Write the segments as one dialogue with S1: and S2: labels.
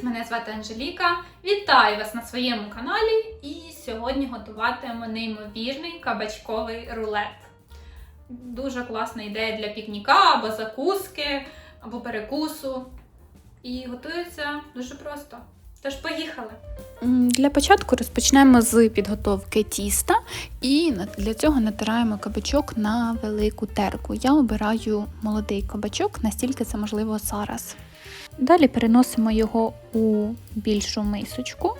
S1: звати Анжеліка. Вітаю вас на своєму каналі. І сьогодні готуватиму неймовірний кабачковий рулет. Дуже класна ідея для пікніка або закуски, або перекусу. І готується дуже просто. Тож поїхали!
S2: Для початку розпочнемо з підготовки тіста і для цього натираємо кабачок на велику терку. Я обираю молодий кабачок, настільки це можливо зараз. Далі переносимо його у більшу мисочку,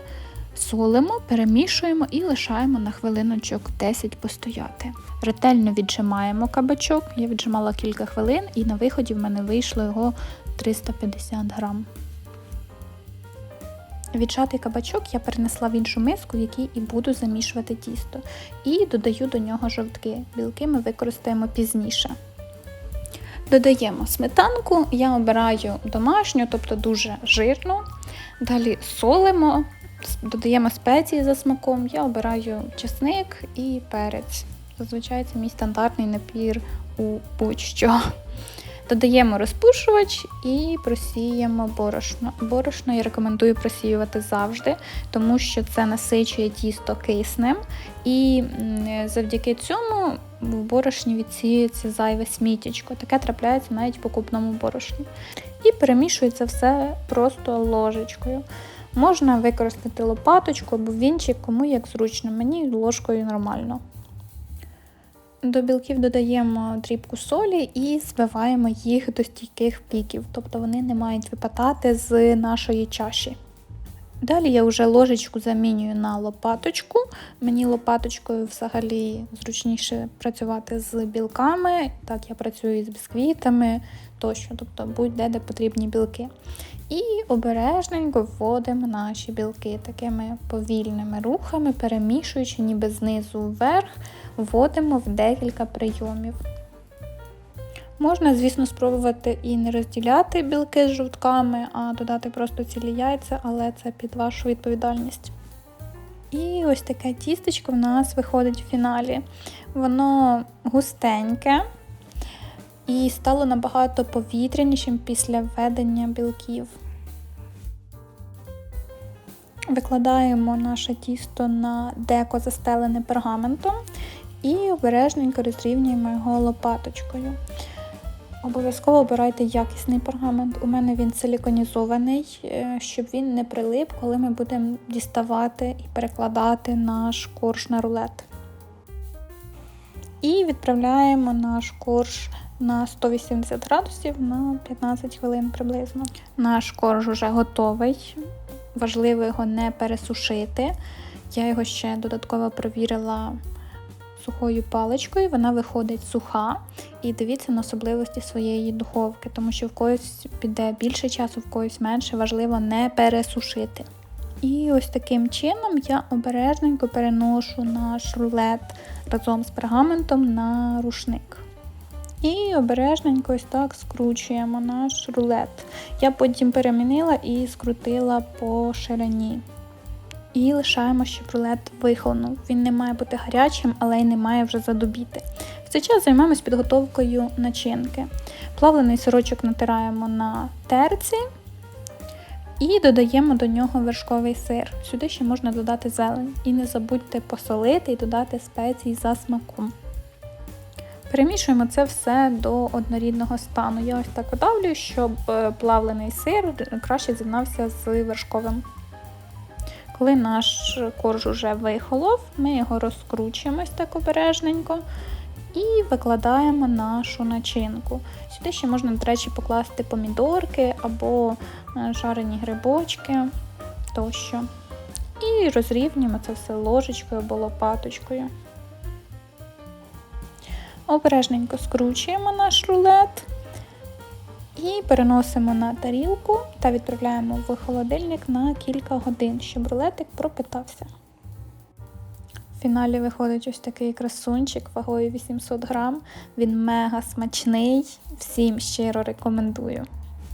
S2: солимо, перемішуємо і лишаємо на хвилиночок 10 постояти. Ретельно віджимаємо кабачок. Я віджимала кілька хвилин, і на виході в мене вийшло його 350 грам. Віджатий кабачок я перенесла в іншу миску, в якій і буду замішувати тісто. І додаю до нього жовтки. Білки ми використаємо пізніше. Додаємо сметанку, я обираю домашню, тобто дуже жирну. Далі солимо, додаємо спеції за смаком. Я обираю чесник і перець. Зазвичай це мій стандартний напір у будь-що. Додаємо розпушувач і просіємо борошно. Борошно я рекомендую просіювати завжди, тому що це насичує тісто киснем, і завдяки цьому в борошні відсіюється зайве сміттячко. Таке трапляється навіть в покупному борошні. І перемішується все просто ложечкою. Можна використати лопаточку або вінчик, кому як зручно. Мені ложкою нормально. До білків додаємо дрібку солі і збиваємо їх до стійких піків, тобто вони не мають випадати з нашої чаші. Далі я вже ложечку замінюю на лопаточку. Мені лопаточкою взагалі зручніше працювати з білками, так я працюю з бісквітами тощо, тобто будь-де де потрібні білки. І обережненько вводимо наші білки такими повільними рухами, перемішуючи ніби знизу вверх, вводимо в декілька прийомів. Можна, звісно, спробувати і не розділяти білки з жовтками, а додати просто цілі яйця, але це під вашу відповідальність. І ось таке тістечко в нас виходить в фіналі. Воно густеньке і стало набагато повітрянішим після введення білків. Викладаємо наше тісто на деко застелене пергаментом і обережненько розрівнюємо його лопаточкою. Обов'язково обирайте якісний пергамент. У мене він силіконізований, е, щоб він не прилип, коли ми будемо діставати і перекладати наш корж на рулет. І відправляємо наш корж на 180 градусів на 15 хвилин приблизно. Наш корж вже готовий. Важливо його не пересушити. Я його ще додатково провірила сухою паличкою, вона виходить суха. І дивіться на особливості своєї духовки, тому що в когось піде більше часу, в когось менше, важливо не пересушити. І ось таким чином я обережненько переношу наш рулет разом з пергаментом на рушник. І обережненько ось так скручуємо наш рулет. Я потім перемінила і скрутила по ширині. І лишаємо, щоб рулет вихолонув. Він не має бути гарячим, але й не має вже задубіти. В цей час займаємось підготовкою начинки. Плавлений сирочок натираємо на терці і додаємо до нього вершковий сир. Сюди ще можна додати зелень. І не забудьте посолити і додати спеції за смаком. Перемішуємо це все до однорідного стану. Я ось так видавлюю, щоб е, плавлений сир краще з'єднався з вершковим. Коли наш корж уже вихолов, ми його розкручуємо так обережненько і викладаємо нашу начинку. Сюди ще можна, до речі, покласти помідорки або е, жарені грибочки тощо. І розрівнюємо це все ложечкою або лопаточкою. Обережненько скручуємо наш рулет і переносимо на тарілку та відправляємо в холодильник на кілька годин, щоб рулетик пропитався. В фіналі виходить ось такий красунчик вагою 800 грам. Він мега смачний. Всім щиро рекомендую.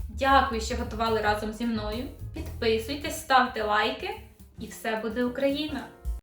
S1: Дякую, що готували разом зі мною. Підписуйтесь, ставте лайки, і все буде Україна!